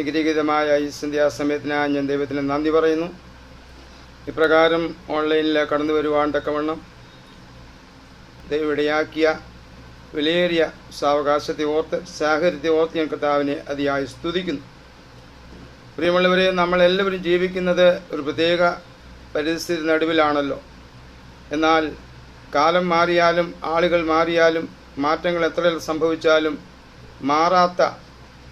അനുഗ്രഹീതമായ ഈ സന്ധ്യാസമയത്തിനായി ഞാൻ ദൈവത്തിന് നന്ദി പറയുന്നു. ഇപ്രകാരം ഓൺലൈനിൽ കടന്നു വരുവാൻ തക്കവണ്ണം ദൈവം ഇടയാക്കിയ വിലയേറിയ സാവകാശത്തെ ഓർത്ത് സാഹചര്യത്തെ ഓർത്ത് ഞാൻ കർത്താവിനെ അതിയായി സ്തുതിക്കുന്നു. പ്രിയമുള്ളവരെ നമ്മളെല്ലാവരും ജീവിക്കുന്നത് ഒരു പ്രത്യേക പരിസ്ഥിതി നടുവിലാണല്ലോ. എന്നാൽ കാലം മാറിയാലും ആളുകൾ മാറിയാലും മാറ്റങ്ങൾ എത്ര സംഭവിച്ചാലും മാറാത്ത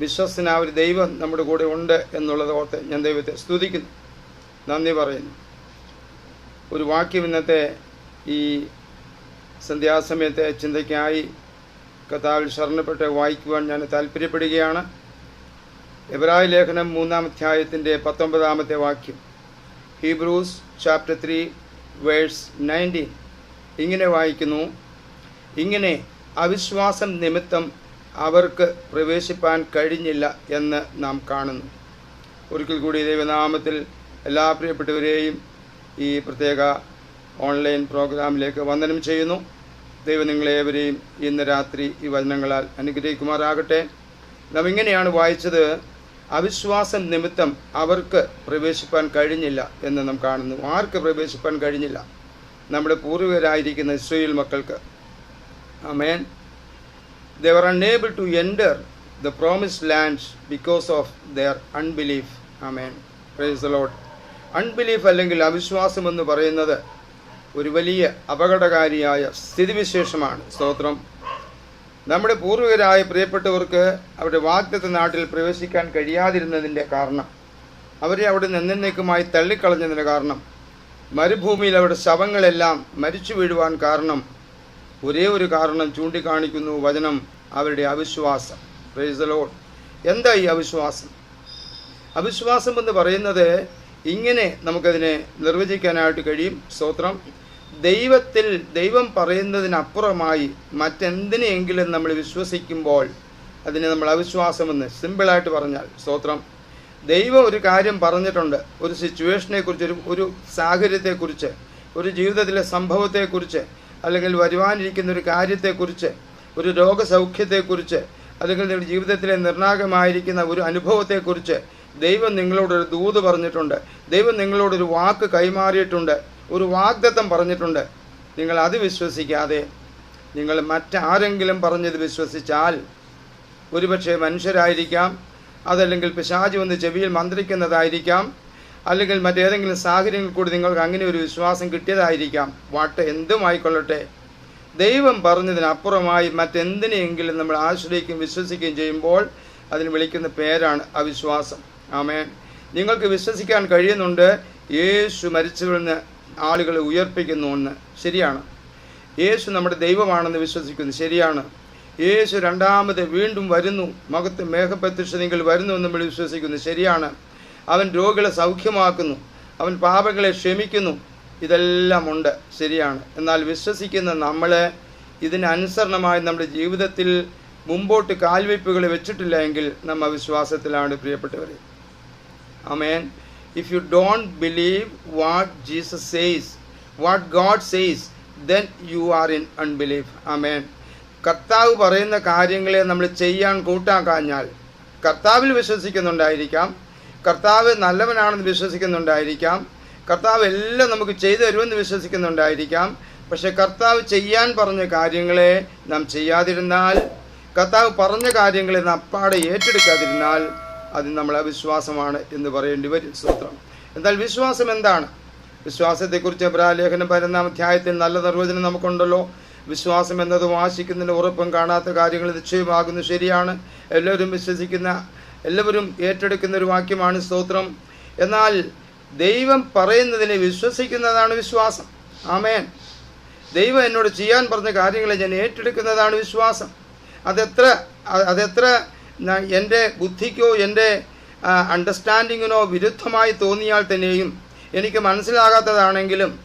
വിശ്വസന ഒരു ദൈവം നമ്മുടെ കൂടെ ഉണ്ട് എന്നുള്ളത് ഓർത്ത് ഞാൻ ദൈവത്തെ സ്തുതിക്കുന്നു. നന്ദി പറയുന്നു. ഒരു വാക്യം ഇന്നത്തെ ഈ സന്ധ്യാസമയത്തെ ചിന്തയ്ക്കായി കഥാവിൽ ശരണപ്പെട്ട് വായിക്കുവാൻ ഞാൻ താല്പര്യപ്പെടുകയാണ് എബ്രായ ലേഖനം മൂന്നാം അധ്യായത്തിന്റെ പത്തൊമ്പതാമത്തെ വാക്യം. Hebrews chapter three verse nineteen ഇങ്ങനെ വായിക്കുന്നു. ഇങ്ങനെ അവിശ്വാസം നിമിത്തം അവർക്ക് പ്രവേശിപ്പാൻ കഴിഞ്ഞില്ല എന്ന് നാം കാണുന്നു. ഒരിക്കൽ കൂടി ദൈവനാമത്തിൽ എല്ലാ പ്രിയപ്പെട്ടവരെയും ഈ പ്രത്യേക ഓൺലൈൻ പ്രോഗ്രാമിലേക്ക് വന്ദനം ചെയ്യുന്നു. ദൈവം നിങ്ങളേവരെയും ഇന്ന് രാത്രി ഈ വചനങ്ങളാൽ അനുഗ്രഹിക്കുമാറാകട്ടെ. നാം ഇങ്ങനെയാണ് വായിച്ചത് അവിശ്വാസം നിമിത്തം അവർക്ക് പ്രവേശിപ്പാൻ കഴിഞ്ഞില്ല എന്ന് നാം കാണുന്നു. ആർക്ക് പ്രവേശിപ്പാൻ കഴിഞ്ഞില്ല? നമ്മുടെ പൂർവികരായിരിക്കുന്ന ഇസ്രയേൽ മക്കൾക്ക്. Amen they were unable to enter the promised land because of their unbelief. Amen. Praise the Lord. Unbelief അല്ലെങ്കിൽ അവിശ്വാസം എന്ന് പറയുന്നത് ഒരു വലിയ അപകടകാരിയായ സ്ഥിതിവിശേഷമാണ് സ്തോത്രം നമ്മുടെ പൂർവികരായ പ്രിയപ്പെട്ടവർക്ക് അവരുടെ വാഗ്ദത്ത നാട്ടിൽ പ്രവേശിക്കാൻ കഴിയാതിരുന്നതിന്റെ കാരണം അവരെ അവിടെ നിന്നേക്കുമായി തള്ളിക്കളഞ്ഞതിന്റെ കാരണം മരുഭൂമിയിൽ അവരുടെ ശവങ്ങളെല്ലാം മരിച്ചു വീഴുവാൻ കാരണം ഒരേ ഒരു കാരണം ചൂണ്ടിക്കാണിക്കുന്നു വചനം അവരുടെ അവിശ്വാസം. പ്രൈസ് ലോഡ് എന്താ ഈ അവിശ്വാസം? അവിശ്വാസം എന്ന് പറയുന്നത് ഇങ്ങനെ നമുക്കതിനെ നിർവചിക്കാനായിട്ട് കഴിയും. സ്തോത്രം. ദൈവത്തിൽ ദൈവം പറയുന്നതിനപ്പുറമായി മറ്റെന്തിനെയെങ്കിലും നമ്മൾ വിശ്വസിക്കുമ്പോൾ അതിനെ നമ്മൾ അവിശ്വാസമെന്ന് സിമ്പിളായിട്ട് പറഞ്ഞാൽ സ്തോത്രം. ദൈവം ഒരു കാര്യം പറഞ്ഞിട്ടുണ്ട്. ഒരു സിറ്റുവേഷനെക്കുറിച്ച് ഒരു ഒരു സാഹചര്യത്തെക്കുറിച്ച് ഒരു ജീവിതത്തിലെ സംഭവത്തെക്കുറിച്ച് അല്ലെങ്കിൽ വരുവാനിരിക്കുന്ന ഒരു കാര്യത്തെക്കുറിച്ച് ഒരു രോഗസൗഖ്യത്തെക്കുറിച്ച് അല്ലെങ്കിൽ നിങ്ങളുടെ ജീവിതത്തിലെ നിർണായകമായിരിക്കുന്ന ഒരു അനുഭവത്തെക്കുറിച്ച് ദൈവം നിങ്ങളോടൊരു ദൂത് പറഞ്ഞിട്ടുണ്ട്. ദൈവം നിങ്ങളോടൊരു വാക്ക് കൈമാറിയിട്ടുണ്ട്. ഒരു വാഗ്ദത്തം പറഞ്ഞിട്ടുണ്ട്. നിങ്ങൾ അത് വിശ്വസിക്കാതെ നിങ്ങൾ മറ്റാരെങ്കിലും പറഞ്ഞത് വിശ്വസിച്ചാൽ ഒരുപക്ഷെ മനുഷ്യരായിരിക്കാം അതല്ലെങ്കിൽ പിശാചി വന്ന് ചെവിയിൽ മന്ത്രിക്കുന്നതായിരിക്കാം അല്ലെങ്കിൽ മറ്റേതെങ്കിലും സാഹചര്യങ്ങളിൽ കൂടി നിങ്ങൾക്ക് അങ്ങനെ ഒരു വിശ്വാസം കിട്ടിയതായിരിക്കാം. വാട്ട് എന്തുമായിക്കൊള്ളട്ടെ ദൈവം പറഞ്ഞതിനപ്പുറമായി മറ്റെന്തിനെയെങ്കിലും നമ്മൾ ആശ്രയിക്കുകയും വിശ്വസിക്കുകയും ചെയ്യുമ്പോൾ അതിന് വിളിക്കുന്ന പേരാണ് അവിശ്വാസം. ആമേൻ. നിങ്ങൾക്ക് വിശ്വസിക്കാൻ കഴിയുന്നുണ്ട് യേശു മരിച്ചവരിൽ ആളുകളെ ഉയർപ്പിക്കുന്നു എന്ന് ശരിയാണ്. യേശു നമ്മുടെ ദൈവമാണെന്ന് വിശ്വസിക്കുന്നു. ശരിയാണ്. യേശു രണ്ടാമത് വീണ്ടും വരുന്നു. മകത്ത് മേഘപ്രത്യക്ഷതയിൽ വരുന്നു എന്ന് വിശ്വസിക്കുന്നു. ശരിയാണ്. അവൻ രോഗികളെ സൗഖ്യമാക്കുന്നു. അവൻ പാപങ്ങളെ ക്ഷമിക്കുന്നു. ഇതെല്ലാം ഉണ്ട് ശരിയാണ്. എന്നാൽ വിശ്വസിക്കുന്ന നമ്മൾ ഇതിനനുസരണമായി നമ്മുടെ ജീവിതത്തിൽ മുമ്പോട്ട് കാൽവയ്പ്പുകൾ വെച്ചിട്ടില്ല എങ്കിൽ നമ്മ വിശ്വാസത്തിലാണ് പ്രിയപ്പെട്ടവർ amen if you don't believe what Jesus says what God says then you are in unbelief amen കർത്താവ് പറയുന്ന കാര്യങ്ങളെ നമ്മൾ ചെയ്യാൻ കൂട്ടാക്കാഞ്ഞാൽ കർത്താവിൽ വിശ്വസിക്കുന്നുണ്ടായിരിക്കാം. കർത്താവ് നല്ലവനാണെന്ന് വിശ്വസിക്കുന്നുണ്ടായിരിക്കാം. കർത്താവ് എല്ലാം നമുക്ക് ചെയ്തു തരുമെന്ന് വിശ്വസിക്കുന്നുണ്ടായിരിക്കാം. പക്ഷെ കർത്താവ് ചെയ്യാൻ പറഞ്ഞ കാര്യങ്ങളെ നാം ചെയ്യാതിരുന്നാൽ കർത്താവ് പറഞ്ഞ കാര്യങ്ങളെ നാം അപ്പാടെ ഏറ്റെടുക്കാതിരുന്നാൽ അത് നമ്മളെ വിശ്വാസമാണ് എന്ന് പറയേണ്ടി വരും. സൂത്രം എന്നാൽ വിശ്വാസം എന്താണ്? വിശ്വാസത്തെക്കുറിച്ച് അബ്രാലേഖനം പതിനൊന്നാം അധ്യായത്തിൽ നല്ല നിർവചനം നമുക്കുണ്ടല്ലോ. വിശ്വാസം എന്നത് വാശിക്കുന്നതിന് ഉറപ്പും കാണാത്ത കാര്യങ്ങൾ നിശ്ചയമാകുന്നു. ശരിയാണ്. എല്ലാവരും വിശ്വസിക്കുന്ന എല്ലാവരും ഏറ്റെടുക്കുന്ന ഒരു വാക്യമാണ് സ്തോത്രം. എന്നാൽ ദൈവം പറയുന്നതിനെ വിശ്വസിക്കുന്നതാണ് വിശ്വാസം. ആമേൻ. ദൈവം എന്നോട് ചെയ്യാൻ പറഞ്ഞ കാര്യങ്ങളെ ഞാൻ ഏറ്റെടുക്കുന്നതാണ് വിശ്വാസം. അതെത്ര അതെത്ര എന്റെ ബുദ്ധിക്കോ എന്റെ അണ്ടർസ്റ്റാൻഡിങ്ങിനോ വിരുദ്ധമായി തോന്നിയാൽ തന്നെയും എനിക്ക് മനസ്സിലാകാത്തതാണെങ്കിലും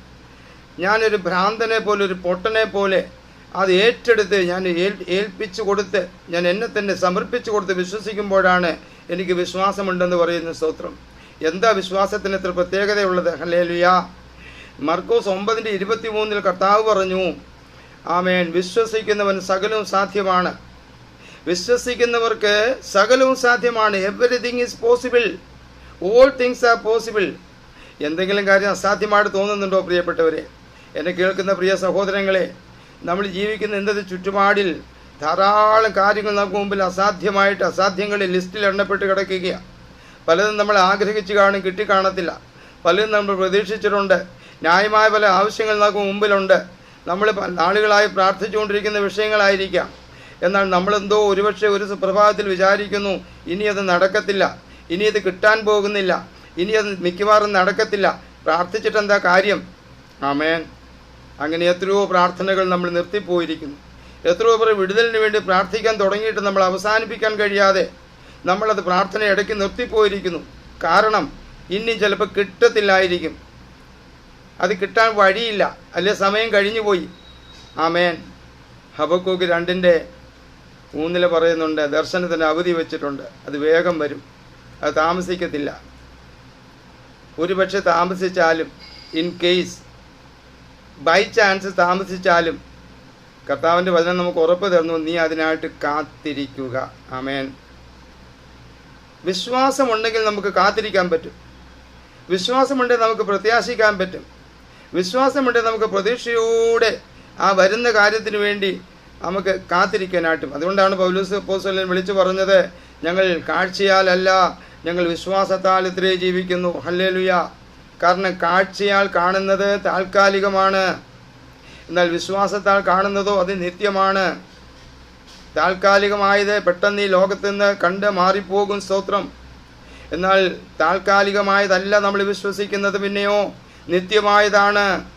ഞാനൊരു ഭ്രാന്തനെ പോലെ ഒരു പൊട്ടനെ പോലെ അത് ഏറ്റെടുത്ത് ഞാൻ ഏൽ ഏൽപ്പിച്ചു കൊടുത്ത് ഞാൻ എന്നെ തന്നെ സമർപ്പിച്ചു കൊടുത്ത് വിശ്വസിക്കുമ്പോഴാണ് എനിക്ക് വിശ്വാസമുണ്ടെന്ന് പറയുന്ന സ്തോത്രം. എന്താ വിശ്വാസത്തിന് ഇത്ര പ്രത്യേകതയുള്ളത്? ഹലേലുയ മർക്കോസ് ഒമ്പതിന്റെ ഇരുപത്തി മൂന്നിൽ കർത്താവ് പറഞ്ഞു ആമേൻ. വിശ്വസിക്കുന്നവൻ സകലവും സാധ്യമാണ്. വിശ്വസിക്കുന്നവർക്ക് സകലവും സാധ്യമാണ്. Everything is possible all things are possible എന്തെങ്കിലും കാര്യം അസാധ്യമായിട്ട് തോന്നുന്നുണ്ടോ പ്രിയപ്പെട്ടവരെ? എന്നെ കേൾക്കുന്ന പ്രിയ സഹോദരങ്ങളെ നമ്മൾ ജീവിക്കുന്ന എന്തത് ചുറ്റുപാടിൽ ധാരാളം കാര്യങ്ങൾ നമുക്ക് മുമ്പിൽ അസാധ്യമായിട്ട് അസാധ്യങ്ങളിൽ ലിസ്റ്റിൽ എണ്ണപ്പെട്ട് കിടക്കുകയാണ് പലതും നമ്മൾ ആഗ്രഹിച്ച് കാണും കിട്ടിക്കാണത്തില്ല. പലതും നമ്മൾ പ്രതീക്ഷിച്ചിട്ടുണ്ട്. ന്യായമായ പല ആവശ്യങ്ങൾ നമുക്ക് മുമ്പിലുണ്ട്. നമ്മൾ നാളുകളായി പ്രാർത്ഥിച്ചുകൊണ്ടിരിക്കുന്ന വിഷയങ്ങളായിരിക്കാം. എന്നാൽ നമ്മളെന്തോ ഒരുപക്ഷെ ഒരു സുപ്രഭാതത്തിൽ വിചാരിക്കുന്നു ഇനി അത് നടക്കത്തില്ല. ഇനി അത് കിട്ടാൻ പോകുന്നില്ല. ഇനി അത് മിക്കവാറും നടക്കത്തില്ല. പ്രാർത്ഥിച്ചിട്ടെന്താ കാര്യം? ആമേൻ. അങ്ങനെ എത്രയോ പ്രാർത്ഥനകൾ നമ്മൾ നിർത്തിപ്പോയിരിക്കുന്നു. എത്രയോ പേർ വിടുതലിന് വേണ്ടി പ്രാർത്ഥിക്കാൻ തുടങ്ങിയിട്ട് നമ്മൾ അവസാനിപ്പിക്കാൻ കഴിയാതെ നമ്മളത് പ്രാർത്ഥന ഇടയ്ക്ക് നിർത്തിപ്പോയിരിക്കുന്നു. കാരണം ഇനി ചിലപ്പോൾ കിട്ടത്തില്ലായിരിക്കും. അത് കിട്ടാൻ വഴിയില്ല. അല്ലെ സമയം കഴിഞ്ഞു പോയി ആമേൻ. ഹബക്കൂക്ക് രണ്ടിന്റെ മൂന്നിൽ പറയുന്നുണ്ട് ദർശനത്തിന് അവധി വെച്ചിട്ടുണ്ട്. അത് വേഗം വരും. അത് താമസിക്കത്തില്ല. ഒരുപക്ഷെ താമസിച്ചാലും ഇൻ കേസ് ബൈ ചാൻസ് താമസിച്ചാലും കർത്താവിന്റെ വചനം നമുക്ക് ഉറപ്പ് തരുന്നു നീ അതിനായിട്ട് കാത്തിരിക്കുക. ആമേൻ. വിശ്വാസമുണ്ടെങ്കിൽ നമുക്ക് കാത്തിരിക്കാൻ പറ്റും. വിശ്വാസമുണ്ടെങ്കിൽ നമുക്ക് പ്രത്യാശിക്കാൻ പറ്റും. വിശ്വാസമുണ്ടെങ്കിൽ നമുക്ക് പ്രതീക്ഷയോടെ ആ വരുന്ന കാര്യത്തിന് വേണ്ടി നമുക്ക് കാത്തിരിക്കാനായിട്ടും. അതുകൊണ്ടാണ് പൗലൂസ് പോസ്റ്റലിൽ വിളിച്ചു പറഞ്ഞത് ഞങ്ങൾ കാഴ്ചയാലല്ല ഞങ്ങൾ വിശ്വാസത്താൽ ഇത്രേ ജീവിക്കുന്നു. ഹല്ലേലുയ. കാരണം കാഴ്ചയാൽ കാണുന്നത് താൽക്കാലികമാണ്. എന്നാൽ വിശ്വാസത്താൽ കാണുന്നതോ അത് നിത്യമാണ്. താൽക്കാലികമായത് പെട്ടെന്ന് ഈ ലോകത്ത് നിന്ന് കണ്ട് മാറിപ്പോകും സ്തോത്രം. എന്നാൽ താൽക്കാലികമായതല്ല നമ്മൾ വിശ്വസിക്കുന്നത് പിന്നെയോ? നിത്യമായതാണ്.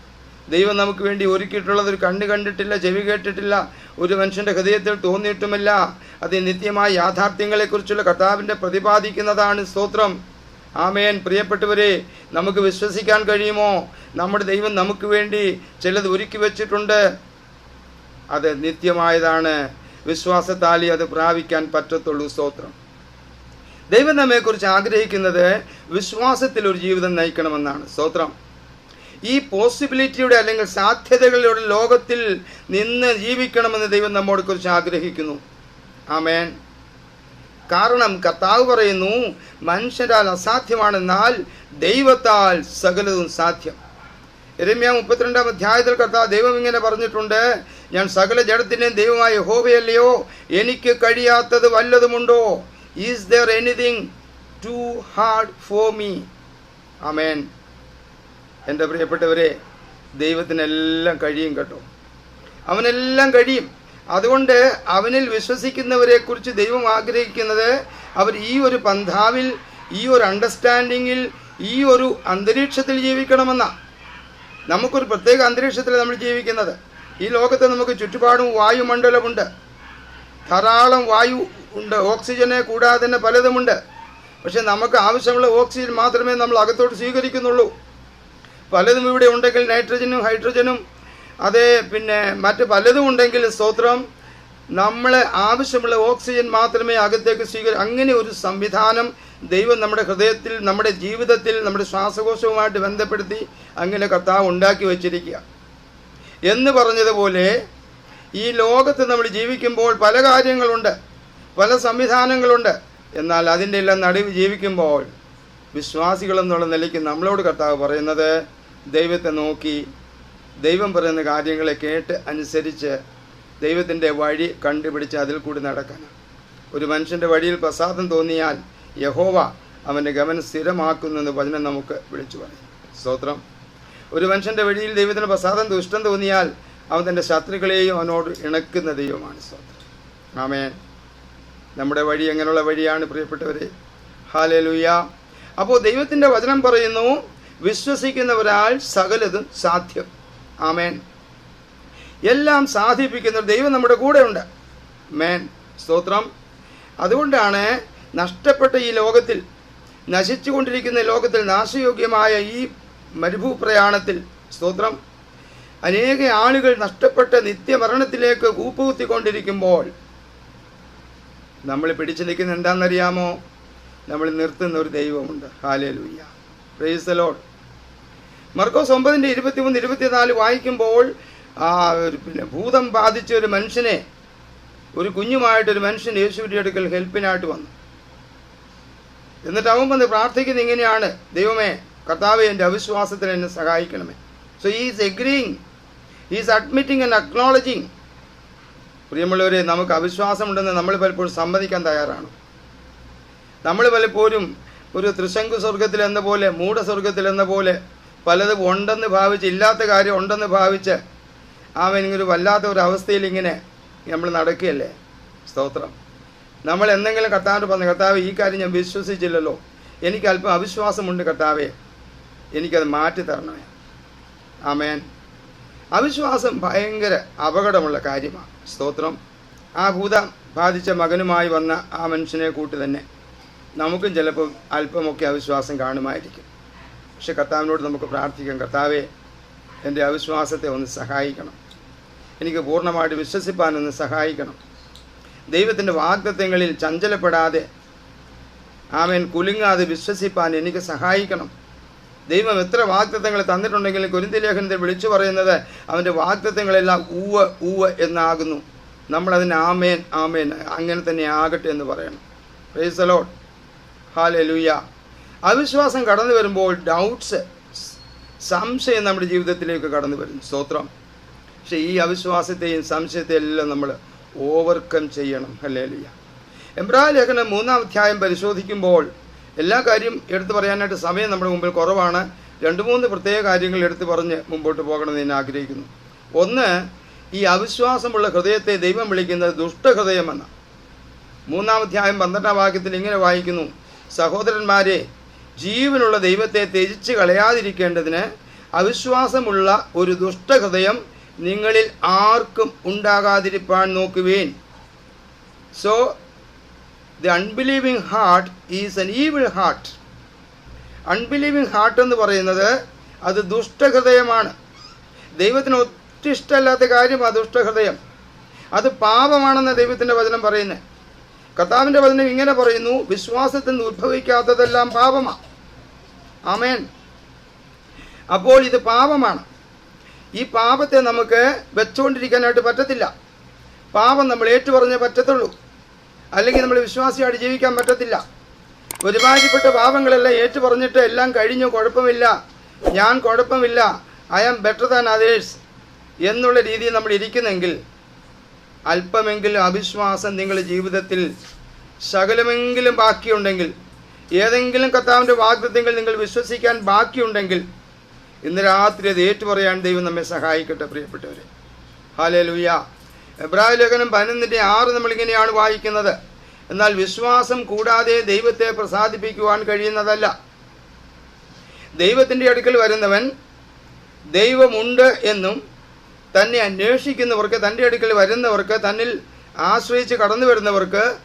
ദൈവം നമുക്ക് വേണ്ടി ഒരുക്കിയിട്ടുള്ളത് ഒരു കണ്ണ് കണ്ടിട്ടില്ല ചെവി കേട്ടിട്ടില്ല ഒരു മനുഷ്യന്റെ ഹൃദയത്തിൽ തോന്നിയിട്ടുമില്ല. അത് നിത്യമായ യാഥാർത്ഥ്യങ്ങളെക്കുറിച്ചുള്ള കർത്താവിന്റെ പ്രതിപാദിക്കുന്നതാണ് സ്തോത്രം. ആമേൻ. പ്രിയപ്പെട്ടവരെ നമുക്ക് വിശ്വസിക്കാൻ കഴിയുമോ? നമ്മുടെ ദൈവം നമുക്ക് വേണ്ടി ചിലത് ഒരുക്കി വെച്ചിട്ടുണ്ട്. അത് നിത്യമായതാണ്. വിശ്വാസത്താലേ അത് പ്രാപിക്കാൻ പറ്റത്തുള്ളൂ സ്തോത്രം. ദൈവം നമ്മെക്കുറിച്ച് ആഗ്രഹിക്കുന്നത് വിശ്വാസത്തിൽ ഒരു ജീവിതം നയിക്കണമെന്നാണ്. സ്തോത്രം. ഈ പോസിബിലിറ്റിയുടെ അല്ലെങ്കിൽ സാധ്യതകളുടെ ലോകത്തിൽ നിന്ന് ജീവിക്കണമെന്ന് ദൈവം നമ്മോട് കുറിച്ച് ആഗ്രഹിക്കുന്നു. ആമേൻ. കാരണം കർത്താവ് പറയുന്നു മനുഷ്യരാൽ അസാധ്യമാണെന്നാൽ ദൈവത്താൽ സകലതും സാധ്യം. രമ്യ മുപ്പത്തിരണ്ടാം അധ്യായത്തിൽ കർത്താവ് ദൈവം ഇങ്ങനെ പറഞ്ഞിട്ടുണ്ട് ഞാൻ സകല ജഡത്തിന്റെയും ദൈവമായ യഹോവയല്ലയോ? എനിക്ക് കഴിയാത്തത് വല്ലതുമുണ്ടോ? Is there anything too hard for me amen എന്റെ പ്രിയപ്പെട്ടവരെ ദൈവത്തിനെല്ലാം കഴിയും കേട്ടോ. അവനെല്ലാം കഴിയും. അതുകൊണ്ട് അവനിൽ വിശ്വസിക്കുന്നവരെക്കുറിച്ച് ദൈവം ആഗ്രഹിക്കുന്നത് അവർ ഈ ഒരു പന്ഥാവിൽ ഈ ഒരു അണ്ടർസ്റ്റാൻഡിങ്ങിൽ ഈ ഒരു അന്തരീക്ഷത്തിൽ ജീവിക്കണമെന്നാണ് നമുക്കൊരു പ്രത്യേക അന്തരീക്ഷത്തിൽ നമ്മൾ ജീവിക്കുന്നത്. ഈ ലോകത്ത് നമുക്ക് ചുറ്റുപാടും വായുമണ്ഡലമുണ്ട്. ധാരാളം വായു ഉണ്ട്. ഓക്സിജനെ കൂടാതെ തന്നെ പലതുമുണ്ട്. പക്ഷെ നമുക്ക് ആവശ്യമുള്ള ഓക്സിജൻ മാത്രമേ നമ്മൾ അകത്തോട്ട് സ്വീകരിക്കുന്നുള്ളൂ. പലതും ഇവിടെ ഉണ്ടെങ്കിൽ നൈട്രജനും ഹൈഡ്രജനും അതേ പിന്നെ മറ്റ് പലതും ഉണ്ടെങ്കിൽ സ്തോത്രം നമ്മൾ ആവശ്യമുള്ള ഓക്സിജൻ മാത്രമേ അകത്തേക്ക് സ്വീകരി അങ്ങനെ ഒരു സംവിധാനം ദൈവം നമ്മുടെ ഹൃദയത്തിൽ നമ്മുടെ ജീവിതത്തിൽ നമ്മുടെ ശ്വാസകോശവുമായിട്ട് ബന്ധപ്പെടുത്തി അങ്ങനെ കർത്താവ് ഉണ്ടാക്കി വച്ചിരിക്കുക. എന്ന് പറഞ്ഞതുപോലെ ഈ ലോകത്ത് നമ്മൾ ജീവിക്കുമ്പോൾ പല കാര്യങ്ങളുണ്ട് പല സംവിധാനങ്ങളുണ്ട്. എന്നാൽ അതിന്റെ എല്ലാം നടുവ് ജീവിക്കുമ്പോൾ വിശ്വാസികൾ എന്നുള്ള നിലയ്ക്ക് നമ്മളോട് കർത്താവ് പറയുന്നത് ദൈവത്തെ നോക്കി ദൈവം പറയുന്ന കാര്യങ്ങളെ കേട്ട് അനുസരിച്ച് ദൈവത്തിന്റെ വഴി കണ്ടുപിടിച്ച് അതിൽ കൂടി നടക്കണം. ഒരു മനുഷ്യന്റെ വഴിയിൽ പ്രസാദം തോന്നിയാൽ യഹോവ അവന്റെ ഗമനം സ്ഥിരമാക്കുന്നെന്ന് വചനം നമുക്ക് വിളിച്ചു പറയും സ്തോത്രം. ഒരു മനുഷ്യന്റെ വഴിയിൽ ദൈവത്തിന് പ്രസാദം ദുഷ്ടം തോന്നിയാൽ അവൻ തന്റെ ശത്രുക്കളെയും അവനോട് ഇണക്കുന്ന ദൈവമാണ് സ്വാതന്ത്ര്യം ആമേൻ. നമ്മുടെ വഴി എങ്ങനെയുള്ള വഴിയാണ് പ്രിയപ്പെട്ടവരെ? ഹാലേ ലുയ അപ്പോൾ ദൈവത്തിന്റെ വചനം പറയുന്നു വിശ്വസിക്കുന്ന ഒരാൾ സകലതും സാധ്യം. ആമേൻ. എല്ലാം സാധിപ്പിക്കുന്ന ദൈവം നമ്മുടെ കൂടെയുണ്ട് മേൻ സ്തോത്രം. അതുകൊണ്ടാണ് നഷ്ടപ്പെട്ട ഈ ലോകത്തിൽ നശിച്ചുകൊണ്ടിരിക്കുന്ന ലോകത്തിൽ നാശയോഗ്യമായ ഈ മരുഭൂപ്രയാണത്തിൽ. സ്തോത്രം. അനേക ആളുകൾ നഷ്ടപ്പെട്ട നിത്യമരണത്തിലേക്ക് കൂപ്പുകുത്തിക്കൊണ്ടിരിക്കുമ്പോൾ നമ്മൾ പിടിച്ചു നിൽക്കുന്ന എന്താണെന്നറിയാമോ? നമ്മൾ നിർത്തുന്ന ഒരു ദൈവമുണ്ട്. ഹാലേ ലൂയ്യ പ്രൈസ് ലോഡ് മർക്കോസ് ഒമ്പതിന്റെ ഇരുപത്തിമൂന്ന് ഇരുപത്തിനാല് വായിക്കുമ്പോൾ ആ ഒരു പിന്നെ ഭൂതം ബാധിച്ച ഒരു മനുഷ്യനെ ഒരു കുഞ്ഞുമായിട്ടൊരു മനുഷ്യൻ യേശുവിന്റെ അടുക്കൽ ഹെൽപ്പിനായിട്ട് വന്നു. എന്നിട്ട് അവൻ വന്ന് പ്രാർത്ഥിക്കുന്നത് ഇങ്ങനെയാണ് ദൈവമേ കർത്താവെ എന്റെ അവിശ്വാസത്തിന് എന്നെ സഹായിക്കണമേ. So is agreeing is admitting and acknowledging പ്രിയമുള്ളവരെ നമുക്ക് അവിശ്വാസമുണ്ടെന്ന് നമ്മൾ പലപ്പോഴും സമ്മതിക്കാൻ തയ്യാറാണ്. നമ്മൾ പലപ്പോഴും ഒരു ത്രിശങ്കു സ്വർഗത്തിൽ എന്ന പോലെ മൂഢസ്വർഗത്തിൽ എന്ന പോലെ പലതും ഉണ്ടെന്ന് ഭാവിച്ച് ഇല്ലാത്ത കാര്യം ഉണ്ടെന്ന് ഭാവിച്ച് അവൻ ഇങ്ങനെ ഒരു വല്ലാത്ത ഒരു അവസ്ഥയിൽ ഇങ്ങനെ നമ്മൾ നടക്കുകയല്ലേ? സ്തോത്രം. നമ്മൾ എന്തെങ്കിലും കർത്താവിന്റെ പറഞ്ഞു കർത്താവ് ഈ കാര്യം ഞാൻ വിശ്വസിച്ചില്ലല്ലോ. എനിക്ക് അല്പം അവിശ്വാസമുണ്ട് കർത്താവേ. എനിക്കത് മാറ്റി തരണമേ. ആമേൻ. അവിശ്വാസം ഭയങ്കര അപകടമുള്ള കാര്യമാണ്. സ്തോത്രം. ആ ഭൂത ബാധിച്ച മകനുമായി വന്ന ആ മനുഷ്യനെ കൂട്ടി തന്നെ നമുക്കും ചിലപ്പോൾ അല്പമൊക്കെ അവിശ്വാസം കാണുമായിരിക്കും. പക്ഷെ കർത്താവിനോട് നമുക്ക് പ്രാർത്ഥിക്കാം കർത്താവെ എന്റെ അവിശ്വാസത്തെ ഒന്ന് സഹായിക്കണം. എനിക്ക് പൂർണമായിട്ട് വിശ്വസിപ്പാനൊന്ന് സഹായിക്കണം. ദൈവത്തിന്റെ വാഗ്ദത്വങ്ങളിൽ ചഞ്ചലപ്പെടാതെ ആമേൻ കുലുങ്ങാതെ വിശ്വസിപ്പാൻ എനിക്ക് സഹായിക്കണം. ദൈവം എത്ര വാഗ്ദത്തങ്ങൾ തന്നിട്ടുണ്ടെങ്കിലും കുരുന്തി ലേഖനത്തിൽ വിളിച്ചു പറയുന്നത് അവന്റെ വാഗ്ദത്തങ്ങളെല്ലാം ഊവ ഊവ എന്നാകുന്നു. നമ്മളതിന് ആമേൻ ആമേൻ അങ്ങനെ തന്നെ ആകട്ടെ എന്ന് പറയണം. പ്രൈസലോട്ട് ഹാലെ ലുയ അവിശ്വാസം കടന്നു വരുമ്പോൾ ഡൗട്ട്സ് സംശയം നമ്മുടെ ജീവിതത്തിലേക്ക് കടന്നു വരും. സ്തോത്രം. പക്ഷേ ഈ അവിശ്വാസത്തെയും സംശയത്തെയും എല്ലാം നമ്മൾ ഓവർകം ചെയ്യണം. ഹല്ലേ ലുയ്യ എബ്രാഹിം ലേഖനം മൂന്നാം അധ്യായം പരിശോധിക്കുമ്പോൾ എല്ലാ കാര്യം എടുത്തു പറയാനായിട്ട് സമയം നമ്മുടെ മുമ്പിൽ കുറവാണ്. രണ്ട് മൂന്ന് പ്രത്യേക കാര്യങ്ങൾ എടുത്തു പറഞ്ഞ് മുമ്പോട്ട് പോകണമെന്ന് ഞാൻ ആഗ്രഹിക്കുന്നു. ഒന്ന് ഈ അവിശ്വാസമുള്ള ഹൃദയത്തെ ദൈവം വിളിക്കുന്നത് ദുഷ്ടഹൃദയമെന്ന. മൂന്നാമധ്യായം പന്ത്രണ്ടാം വാക്യത്തിൽ ഇങ്ങനെ വായിക്കുന്നു. സഹോദരന്മാരെ ജീവനുള്ള ദൈവത്തെ ത്യജിച്ച് കളയാതിരിക്കേണ്ടതിന് അവിശ്വാസമുള്ള ഒരു ദുഷ്ടഹൃദയം നിങ്ങളിൽ ആർക്കും ഉണ്ടാകാതിരിപ്പാൻ നോക്കുവേൻ. So the unbelieving heart is an evil heart unbelieving heart എന്ന് പറയുന്നത് അത് ദുഷ്ടഹൃദയമാണ്. ദൈവത്തിന് ഒത്തിരി ഇഷ്ടമല്ലാത്ത കാര്യം ആ ദുഷ്ടഹൃദയം. അത് പാപമാണെന്ന് ദൈവത്തിന്റെ വചനം പറയുന്നത്. കർത്താവിന്റെ വചനം ഇങ്ങനെ പറയുന്നു വിശ്വാസത്തിൽ നിന്ന് ഉത്ഭവിക്കാത്തതെല്ലാം പാപമാണ് ആമേൻ. അപ്പോൾ ഇത് പാപമാണ്. ഈ പാപത്തെ നമുക്ക് വെച്ചുകൊണ്ടിരിക്കാനായിട്ട് പറ്റത്തില്ല. പാപം നമ്മൾ ഏറ്റുപറഞ്ഞേ പറ്റത്തുള്ളൂ. അല്ലെങ്കിൽ നമ്മൾ വിശ്വാസിയായിട്ട് ജീവിക്കാൻ പറ്റത്തില്ല. ഒരുമാതിരിപ്പെട്ട പാപങ്ങളെല്ലാം ഏറ്റു പറഞ്ഞിട്ട് എല്ലാം കഴിഞ്ഞു കുഴപ്പമില്ല. ഞാൻ കുഴപ്പമില്ല. I am better than others എന്നുള്ള രീതിയിൽ നമ്മൾ ഇരിക്കുന്നെങ്കിൽ അല്പമെങ്കിലും അവിശ്വാസം നിങ്ങളുടെ ജീവിതത്തിൽ ശകലമെങ്കിലും ബാക്കിയുണ്ടെങ്കിൽ ഏതെങ്കിലും കർത്താവിന്റെ വാഗ്ദത്വങ്ങൾ നിങ്ങൾ വിശ്വസിക്കാൻ ബാക്കിയുണ്ടെങ്കിൽ ഇന്ന് രാത്രി അത് ഏറ്റുപറയാൻ ദൈവം നമ്മെ സഹായിക്കട്ടെ പ്രിയപ്പെട്ടവരെ. ഹാലേ ലുയ്യ എബ്രായ ലേഖനം പതിനൊന്നിന്റെ ആറ് നമ്മളിങ്ങനെയാണ് വായിക്കുന്നത്. എന്നാൽ വിശ്വാസം കൂടാതെ ദൈവത്തെ പ്രസാദിപ്പിക്കുവാൻ കഴിയുന്നതല്ല. ദൈവത്തിന്റെ അടുക്കൽ വരുന്നവൻ ദൈവമുണ്ട് എന്നും തന്നെ അന്വേഷിക്കുന്നവർക്ക് തന്റെ അടുക്കൽ വരുന്നവർക്ക് തന്നിൽ ആശ്രയിച്ച് കടന്നു വരുന്നവർക്ക്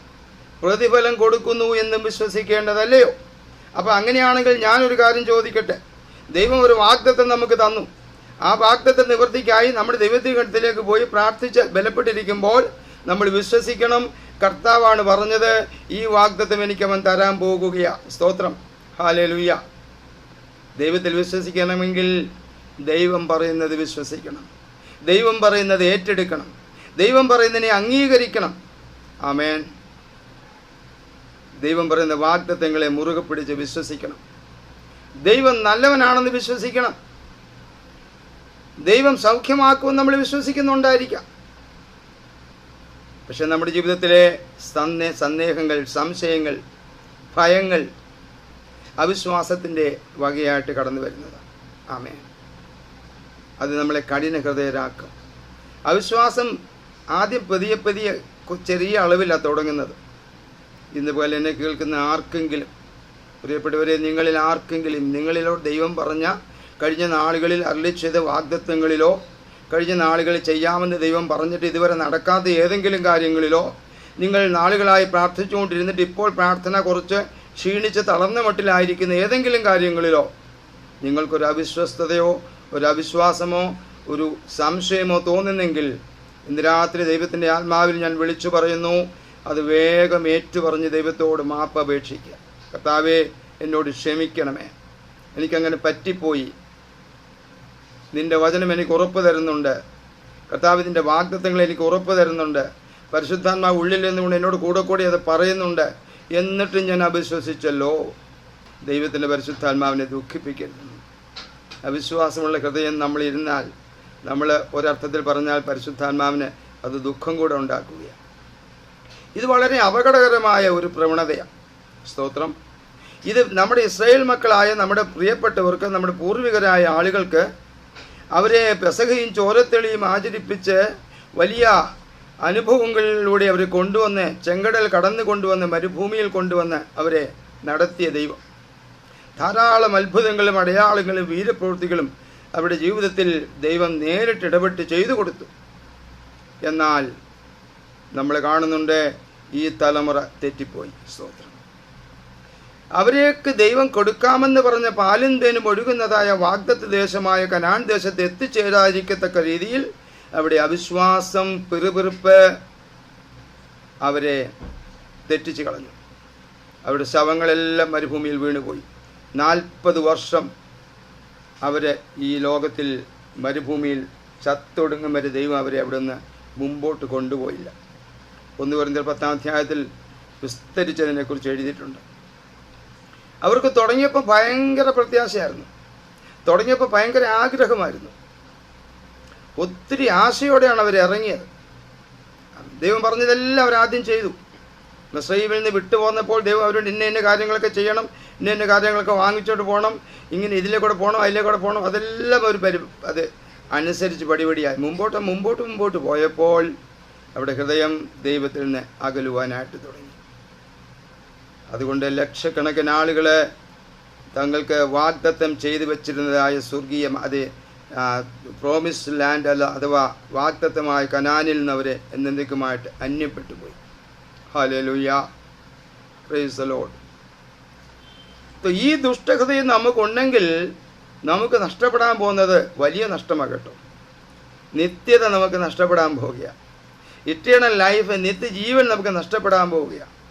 പ്രതിഫലം കൊടുക്കുന്നു എന്നും വിശ്വസിക്കേണ്ടതല്ലയോ? അപ്പോൾ അങ്ങനെയാണെങ്കിൽ ഞാനൊരു കാര്യം ചോദിക്കട്ടെ. ദൈവം ഒരു വാഗ്ദത്തം നമുക്ക് തന്നു. ആ വാഗ്ദത്ത നിവൃത്തിക്കായി നമ്മുടെ ദൈവത്തിലേക്ക് പോയി പ്രാർത്ഥിച്ച് ബലപ്പെട്ടിരിക്കുമ്പോൾ നമ്മൾ വിശ്വസിക്കണം. കർത്താവാണ് പറഞ്ഞത് ഈ വാഗ്ദത്തം എനിക്ക് അവൻ തരാൻ പോകുകയാ. സ്തോത്രം. ഹാലേ ലുയ്യ ദൈവത്തിൽ വിശ്വസിക്കണമെങ്കിൽ ദൈവം പറയുന്നത് വിശ്വസിക്കണം. ദൈവം പറയുന്നത് ഏറ്റെടുക്കണം. ദൈവം പറയുന്നതിനെ അംഗീകരിക്കണം. ആമേൻ. ദൈവം പറയുന്ന വാഗ്ദത്തങ്ങളെ മുറുകെ പിടിച്ച് വിശ്വസിക്കണം. ദൈവം നല്ലവനാണെന്ന് വിശ്വസിക്കണം. ദൈവം സൗഖ്യമാക്കുമെന്ന് നമ്മൾ വിശ്വസിക്കുന്നുണ്ടായിരിക്കാം. പക്ഷെ നമ്മുടെ ജീവിതത്തിലെ സന്ദേ സന്ദേഹങ്ങൾ സംശയങ്ങൾ ഭയങ്ങൾ അവിശ്വാസത്തിന്റെ വകയായിട്ട് കടന്നു വരുന്നത് ആമേ അത് നമ്മളെ കഠിന ഹൃദയരാക്കും. അവിശ്വാസം ആദ്യം പതിയെ പതിയെ ചെറിയ അളവിലാണ് തുടങ്ങുന്നത്. ഇന്ന് പോലെ എന്നെ കേൾക്കുന്ന ആർക്കെങ്കിലും പ്രിയപ്പെട്ടവരെ നിങ്ങളിൽ ആർക്കെങ്കിലും നിങ്ങളിലോ ദൈവം പറഞ്ഞ കഴിഞ്ഞ നാളുകളിൽ അരളി ചെയ്ത വാഗ്ദത്വങ്ങളിലോ കഴിഞ്ഞ നാളുകളിൽ ചെയ്യാമെന്ന് ദൈവം പറഞ്ഞിട്ട് ഇതുവരെ നടക്കാത്ത ഏതെങ്കിലും കാര്യങ്ങളിലോ നിങ്ങൾ നാളുകളായി പ്രാർത്ഥിച്ചുകൊണ്ടിരുന്നിട്ട് ഇപ്പോൾ പ്രാർത്ഥന കുറച്ച് ക്ഷീണിച്ച് തളർന്ന മട്ടിലായിരിക്കുന്ന ഏതെങ്കിലും കാര്യങ്ങളിലോ നിങ്ങൾക്കൊരു അവിശ്വസ്തതയോ ഒരു അവിശ്വാസമോ ഒരു സംശയമോ തോന്നുന്നെങ്കിൽ ഇന്ന് രാത്രി ദൈവത്തിന്റെ ആത്മാവിൽ ഞാൻ വിളിച്ചു പറയുന്നു. അത് വേഗം ഏറ്റുപറഞ്ഞ് ദൈവത്തോട് മാപ്പ് അപേക്ഷിക്കുക. കർത്താവേ എന്നോട് ക്ഷമിക്കണമേ. എനിക്കങ്ങനെ പറ്റിപ്പോയി. നിന്റെ വചനം എനിക്ക് ഉറപ്പ് തരുന്നുണ്ട്. കർത്താവിന്റെ വാഗ്ദത്തങ്ങൾ എനിക്ക് ഉറപ്പ് തരുന്നുണ്ട്. പരിശുദ്ധാത്മാവ് ഉള്ളിൽ നിന്നുകൊണ്ട് എന്നോട് കൂടെ കൂടി അത് പറയുന്നുണ്ട്. എന്നിട്ടും ഞാൻ അവിശ്വസിച്ചല്ലോ. ദൈവത്തിന്റെ പരിശുദ്ധാത്മാവിനെ ദുഃഖിപ്പിക്കരുത്. അവിശ്വാസമുള്ള ഹൃദയം നമ്മളിരുന്നാൽ നമ്മൾ ഒരർത്ഥത്തിൽ പറഞ്ഞാൽ പരിശുദ്ധാത്മാവിന് അത് ദുഃഖം കൂടെ ഉണ്ടാക്കുകയാണ്. ഇത് വളരെ അപകടകരമായ ഒരു പ്രവണതയാണ്. സ്തോത്രം. ഇത് നമ്മുടെ ഇസ്രായേൽ മക്കളായ നമ്മുടെ പ്രിയപ്പെട്ടവർക്ക് നമ്മുടെ പൂർവികരായ ആളുകൾക്ക് അവരെ പെസകയും ചോരത്തെളിയും ആചരിപ്പിച്ച് വലിയ അനുഭവങ്ങളിലൂടെ അവർ കൊണ്ടുവന്ന് ചെങ്കടൽ കടന്നു കൊണ്ടുവന്ന് മരുഭൂമിയിൽ കൊണ്ടുവന്ന് അവരെ നടത്തിയ ദൈവം. ധാരാളം അത്ഭുതങ്ങളും അടയാളങ്ങളും വീരപ്രവൃത്തികളും അവരുടെ ജീവിതത്തിൽ ദൈവം നേരിട്ട് ഇടപെട്ട് ചെയ്തു കൊടുത്തു. എന്നാൽ നമ്മൾ കാണുന്നുണ്ട് ഈ തലമുറ തെറ്റിപ്പോയി. സ്തോത്രം. അവരേക്ക് ദൈവം കൊടുക്കാമെന്ന് പറഞ്ഞ പാലും തേനും ഒഴുകുന്നതായ വാഗ്ദത്ത് ദേശമായ കനാൻ ദേശത്ത് എത്തിച്ചേരാതിരിക്കത്തക്ക രീതിയിൽ അവിടെ അവിശ്വാസം പിറുപിറുപ്പ് അവരെ തെറ്റിച്ച് കളഞ്ഞു. അവരുടെ ശവങ്ങളെല്ലാം മരുഭൂമിയിൽ വീണുപോയി. നാൽപ്പത് വർഷം അവരെ ഈ ലോകത്തിൽ മരുഭൂമിയിൽ ചത്തൊടുങ്ങും വരെ ദൈവം അവരെ അവിടെ നിന്ന് മുമ്പോട്ട് കൊണ്ടുപോയില്ല. ഒന്ന് പറഞ്ഞ പത്താം അധ്യായത്തിൽ വിസ്തരിച്ചതിനെക്കുറിച്ച് എഴുതിയിട്ടുണ്ട്. അവർക്ക് തുടങ്ങിയപ്പോൾ ഭയങ്കര പ്രത്യാശയായിരുന്നു. തുടങ്ങിയപ്പോൾ ഭയങ്കര ആഗ്രഹമായിരുന്നു. ഒത്തിരി ആശയോടെയാണ് അവർ ഇറങ്ങിയത്. ദൈവം പറഞ്ഞതെല്ലാം അവർ ആദ്യം ചെയ്തു. മിസ്രൈമിൽ നിന്ന് വിട്ടുപോന്നപ്പോൾ ദൈവം അവരോട് ഇന്ന ഇന്ന കാര്യങ്ങളൊക്കെ ചെയ്യണം ഇന്ന ഇന്ന കാര്യങ്ങളൊക്കെ വാങ്ങിച്ചോട്ട് പോകണം ഇങ്ങനെ ഇതിലെ കൂടെ പോകണം അതിലെ കൂടെ പോകണം അതെല്ലാം അവർ പരി അത് അനുസരിച്ച് പടിപടിയായി. മുമ്പോട്ട് മുമ്പോട്ട് മുമ്പോട്ട് പോയപ്പോൾ അവിടെ ഹൃദയം ദൈവത്തിൽ നിന്ന് അകലുവാനായിട്ട് തുടങ്ങി. അതുകൊണ്ട് ലക്ഷക്കണക്കിന് ആളുകൾ തങ്ങൾക്ക് വാഗ്ദത്തം ചെയ്തു വച്ചിരുന്നതായ സ്വർഗീയ അത് പ്രോമിസ് ലാൻഡ് അല്ല അഥവാ വാഗ്ദത്തമായ കനാനിൽ നിന്ന് അവരെ എന്നേക്കുമായിട്ട് അന്യപ്പെട്ടു പോയി. ഹലലുയ പ്രൈസ് ലോഡ് ഈ ദുഷ്ടഹൃദയം നമുക്കുണ്ടെങ്കിൽ നമുക്ക് നഷ്ടപ്പെടാൻ പോകുന്നത് വലിയ നഷ്ടമാകട്ടോ. കേട്ടോ നിത്യത നമുക്ക് നഷ്ടപ്പെടാൻ പോവുകയാണ് ഇറ്റേണൽ ലൈഫ് നിത്യജീവൻ നമുക്ക് നഷ്ടപ്പെടാൻ പോവുകയാണ്